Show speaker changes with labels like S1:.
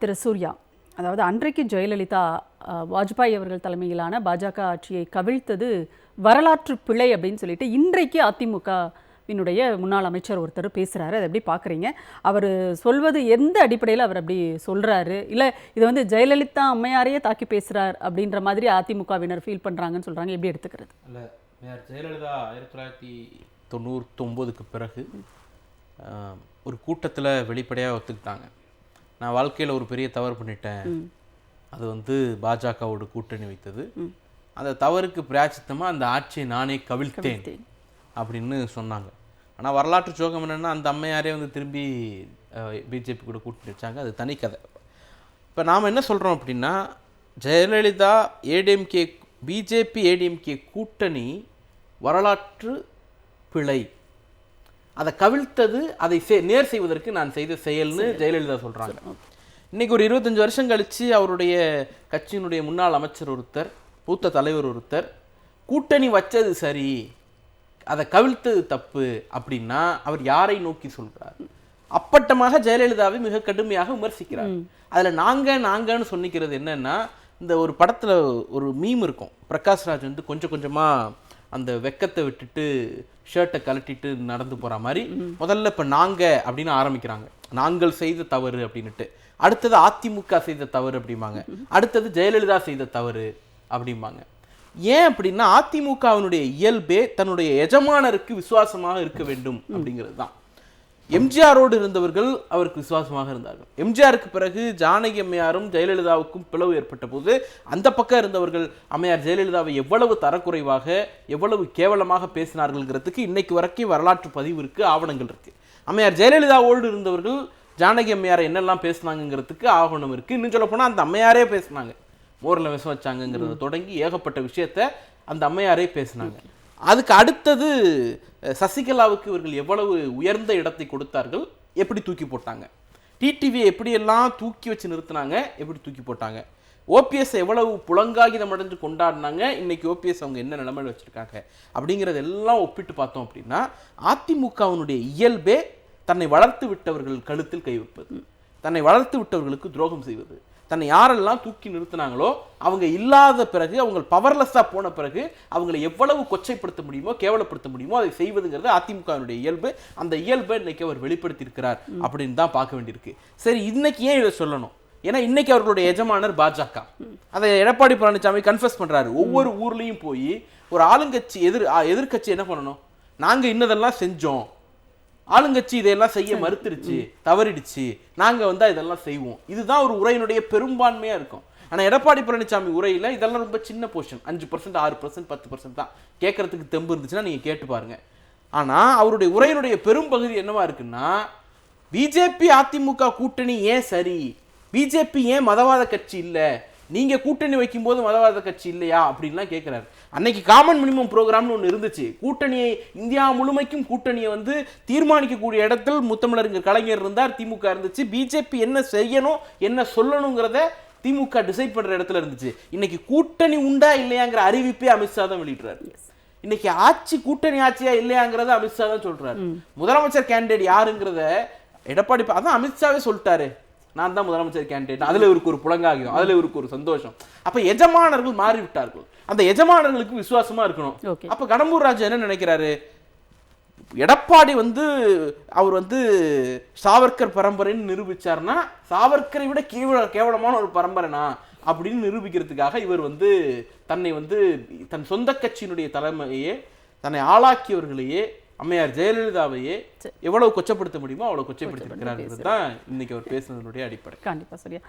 S1: திரு சூர்யா. அதாவது அன்றைக்கு ஜெயலலிதா வாஜ்பாய் அவர்கள் தலைமையிலான பாஜக ஆட்சியை கவிழ்த்தது வரலாற்று பிழை அப்படின்னு சொல்லிட்டு இன்றைக்கு அதிமுகவினுடைய முன்னாள் அமைச்சர் ஒருத்தர் பேசுகிறாரு அதை எப்படி பார்க்குறீங்க அவர் சொல்வது எந்த அடிப்படையில் அவர் அப்படி சொல்கிறாரு இல்லை இது வந்து ஜெயலலிதா அம்மையாரையே தாக்கி பேசுகிறார் அப்படின்ற மாதிரி அதிமுகவினர் ஃபீல் பண்ணுறாங்கன்னு சொல்கிறாங்க எப்படி எடுத்துக்கிறது?
S2: இல்லை ஜெயலலிதா ஆயிரத்தி தொள்ளாயிரத்தி தொண்ணூத்தொம்போதுக்கு பிறகு ஒரு கூட்டத்தில் வெளிப்படையாக ஒத்துக்கிட்டாங்க. நான் வாழ்க்கையில் ஒரு பெரிய தவறு பண்ணிட்டேன். அது வந்து பாஜகவோட கூட்டணி வைத்தது. அந்த தவறுக்கு பிராச்சித்தமாக அந்த ஆட்சியை நானே கவிழ்த்தேன் அப்படின்னு சொன்னாங்க. ஆனால் வரலாற்று சோகம் என்னன்னா அந்த அம்மையாரே வந்து திரும்பி பிஜேபி கூட கூட்டணி வச்சாங்க. அது தனி கதை. இப்போ நாம் என்ன சொல்கிறோம் அப்படின்னா ஜெயலலிதா ஏடிஎம்கே பிஜேபி ஏடிஎம்கே கூட்டணி வரலாற்று பிழை. அதை கவிழ்த்தது அதை நேர் செய்வதற்கு நான் செய்த செயல்னு ஜெயலலிதா சொல்றாங்க. இன்னைக்கு ஒரு இருபத்தஞ்சு வருஷம் கழிச்சு அவருடைய கட்சியினுடைய முன்னாள் அமைச்சர் ஒருத்தர் மூத்த தலைவர் ஒருத்தர் கூட்டணி வச்சது சரி அதை கவிழ்த்தது தப்பு அப்படின்னா அவர் யாரை நோக்கி சொல்றார்? அப்பட்டமாக ஜெயலலிதாவை மிக கடுமையாக விமர்சிக்கிறார். அதுல நாங்க நாங்கன்னு சொன்னிக்கிறது என்னன்னா இந்த ஒரு படத்துல ஒரு மீம் இருக்கும். பிரகாஷ்ராஜ் வந்து கொஞ்சம் கொஞ்சமா அந்த வெக்கத்தை விட்டுட்டு ஷர்ட்டை கழட்டிட்டு நடந்து போற மாதிரி முதல்ல இப்ப நாங்க அப்படின்னு ஆரம்பிக்கிறாங்க. நாங்கள் செய்த தவறு அப்படின்னுட்டு. அடுத்தது அதிமுக செய்த தவறு அப்படிம்பாங்க. அடுத்தது ஜெயலலிதா செய்த தவறு அப்படிம்பாங்க. ஏன் அப்படின்னா அதிமுகவினுடைய இயல்பே தன்னுடைய எஜமானருக்கு விசுவாசமாக இருக்க வேண்டும் அப்படிங்கிறது தான். எம்ஜிஆரோடு இருந்தவர்கள் அவருக்கு விசுவாசமாக இருந்தார்கள். எம்ஜிஆருக்கு பிறகு ஜானகி அம்மையாரும் ஜெயலலிதாவுக்கும் பிளவு ஏற்பட்ட போது அந்த பக்கம் இருந்தவர்கள் அம்மையார் ஜெயலலிதாவை எவ்வளவு தரக்குறைவாக எவ்வளவு கேவலமாக பேசினார்கள்ங்கிறதுக்கு இன்னைக்கு வரைக்கும் வரலாற்று பதிவு இருக்கு ஆவணங்கள் இருக்கு. அம்மையார் ஜெயலலிதாவோடு இருந்தவர்கள் ஜானகி அம்மையாரை என்னெல்லாம் பேசினாங்கிறதுக்கு ஆவணம் இருக்கு. இன்னும் சொல்ல போனா அந்த அம்மையாரே பேசினாங்க. மோரில் விஷம் வச்சாங்கங்கிறத தொடங்கி ஏகப்பட்ட விஷயத்த அந்த அம்மையாரே பேசினாங்க. அதுக்கு அடுத்தது சசிகலாவுக்கு இவர்கள் எவ்வளவு உயர்ந்த இடத்தை கொடுத்தார்கள் எப்படி தூக்கி போட்டாங்க? டிடிவியை எப்படியெல்லாம் தூக்கி வச்சு நிறுத்தினாங்க எப்படி தூக்கி போட்டாங்க? ஓபிஎஸ் எவ்வளவு புலங்காகிதம் அடைஞ்சு கொண்டாடினாங்க இன்னைக்கு ஓபிஎஸ் அவங்க என்ன நிலைமையில் வச்சிருக்காங்க அப்படிங்கிறது எல்லாம் ஒப்பிட்டு பார்த்தோம் அப்படின்னா அதிமுகவினுடைய இயல்பே தன்னை வளர்த்து விட்டவர்கள் கழுத்தில் கை வைப்பது தன்னை வளர்த்து விட்டவர்களுக்கு துரோகம் செய்வது தன்னை யாரெல்லாம் தூக்கி நிறுத்தினாங்களோ அவங்க இல்லாத பிறகு அவங்க பவர்லெஸ்ஸாக போன பிறகு அவங்களை எவ்வளவு கொச்சைப்படுத்த முடியுமோ கேவலப்படுத்த முடியுமோ அதை செய்வதுங்கிறது அதிமுகவினுடைய இயல்பு. அந்த இயல்பை இன்னைக்கு அவர் வெளிப்படுத்தியிருக்கிறார் அப்படின்னு தான் பார்க்க வேண்டியிருக்கு. சரி இன்னைக்கு ஏன் இதை சொல்லணும்? ஏன்னா இன்னைக்கு அவர்களுடைய எஜமானர் பாஜக. அதை எடப்பாடி பழனிசாமி கன்ஃபஸ் பண்றாரு. ஒவ்வொரு ஊர்லயும் போய் ஒரு ஆளுங்கட்சி எதிர் ஆ, எதிர்க்கட்சி என்ன பண்ணணும்? நாங்க இன்னதெல்லாம் செஞ்சோம். ஆளுங்கட்சி இதையெல்லாம் செய்ய மறுத்துருச்சு தவறிடுச்சு. நாங்க வந்தா இதெல்லாம் செய்வோம். இதுதான் ஒரு உரையினுடைய பெரும்பான்மையா இருக்கும். ஆனா எடப்பாடி பழனிசாமி உரையில இதெல்லாம் ரொம்ப சின்ன போர்ஷன் அஞ்சு பர்சன்ட் ஆறு பர்சன்ட் பத்து பர்சன்ட் தான். கேட்கறதுக்கு தெம்பு இருந்துச்சுன்னா நீங்க கேட்டு பாருங்க. ஆனா அவருடைய உரையினுடைய பெரும்பகுதி என்னவா இருக்குன்னா பிஜேபி அதிமுக கூட்டணி ஏன் சரி? பிஜேபி ஏன் மதவாத கட்சி இல்ல? நீங்க கூட்டணி வைக்கும்போது மதவாத கட்சி இல்லையா அப்படின்லாம் கேட்கிறாரு அன்னைக்கு காமன் மினிமம் ப்ரோக்ராம்னு ஒன்று இருந்துச்சு. கூட்டணியை இந்தியா முழுமைக்கும் கூட்டணியை வந்து தீர்மானிக்கக்கூடிய இடத்தில் முத்தமிழறிஞர் கலைஞர் இருந்தார் திமுக இருந்துச்சு. பிஜேபி என்ன செய்யணும் என்ன சொல்லணுங்கிறத திமுக டிசைட் பண்ற இடத்துல இருந்துச்சு. இன்னைக்கு கூட்டணி உண்டா இல்லையாங்கிற அறிவிப்பே அமித்ஷா தான் வெளியிடுறாரு. இன்னைக்கு ஆட்சி கூட்டணி ஆட்சியா இல்லையாங்கிறத அமித்ஷா தான் சொல்றாரு. முதலமைச்சர் கேண்டிடேட் யாருங்கிறத எடப்பாடி அதான் அமித்ஷாவே சொல்லிட்டாரு. நான் தான் முதலமைச்சர் கேண்டிடேட் அதுல இவருக்கு ஒரு புலங்காகியம் அதுல இவருக்கு ஒரு சந்தோஷம். அப்ப எஜமானர்கள் மாறி விட்டார்கள் அந்த எஜமானர்களுக்கு விசுவாசமா இருக்கணும். அப்ப கடம்பூர் ராஜு என்ன நினைக்கிறாரு? எடப்பாடி வந்து அவர் வந்து சாவர்கர் பரம்பரைன்னு நிரூபிச்சார்னா சாவர்கரை விட கீழ கேவலமான ஒரு பரம்பரைனா அப்படின்னு நிரூபிக்கிறதுக்காக இவர் வந்து தன்னை வந்து தன் சொந்த கட்சியினுடைய தலைமையே தன்னை ஆளாக்கியவர்களையே அம்மையார் ஜெயலலிதாவையே எவ்வளவு கொச்சப்படுத்த முடியுமோ அவ்வளவு கொச்சப்படுத்தி இருக்கிறார் தான் இன்னைக்கு அவர் பேசுனதனுடைய அடிப்படை.
S1: கண்டிப்பா சரியா.